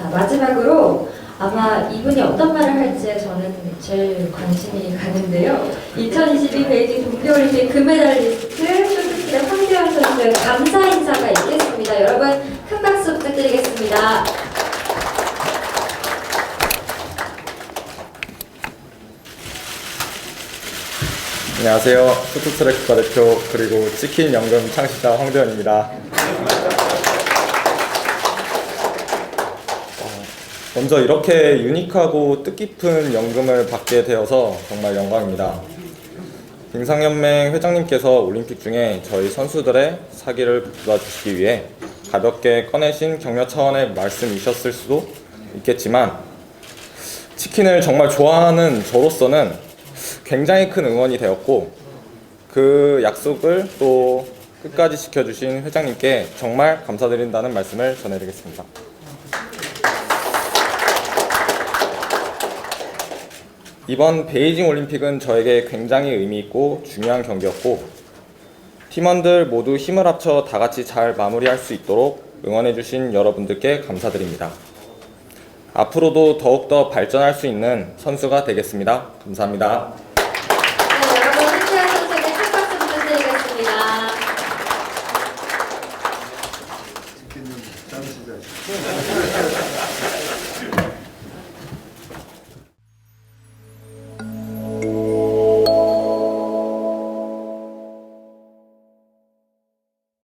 자, 마지막으로 아마 이분이 어떤 말을 할지에 저는 제일 관심이 가는데요. 2022 베이징 동계올림픽 금메달리스트 쇼트트랙 황재현 선수의 감사 인사가 있겠습니다. 여러분 큰 박수 부탁드리겠습니다. 안녕하세요. 푸트트랙 국가대표 그리고 치킨 연금 창시자 황대현입니다. 먼저 이렇게 유니크하고 뜻깊은 연금을 받게 되어서 정말 영광입니다. 빙상연맹 회장님께서 올림픽 중에 저희 선수들의 사기를 북돋아 주시기 위해 가볍게 꺼내신 격려 차원의 말씀이셨을 수도 있겠지만 치킨을 정말 좋아하는 저로서는 굉장히 큰 응원이 되었고 그 약속을 또 끝까지 지켜주신 회장님께 정말 감사드린다는 말씀을 전해드리겠습니다. 이번 베이징 올림픽은 저에게 굉장히 의미 있고 중요한 경기였고 팀원들 모두 힘을 합쳐 다 같이 잘 마무리할 수 있도록 응원해주신 여러분들께 감사드립니다. 앞으로도 더욱더 발전할 수 있는 선수가 되겠습니다. 감사합니다.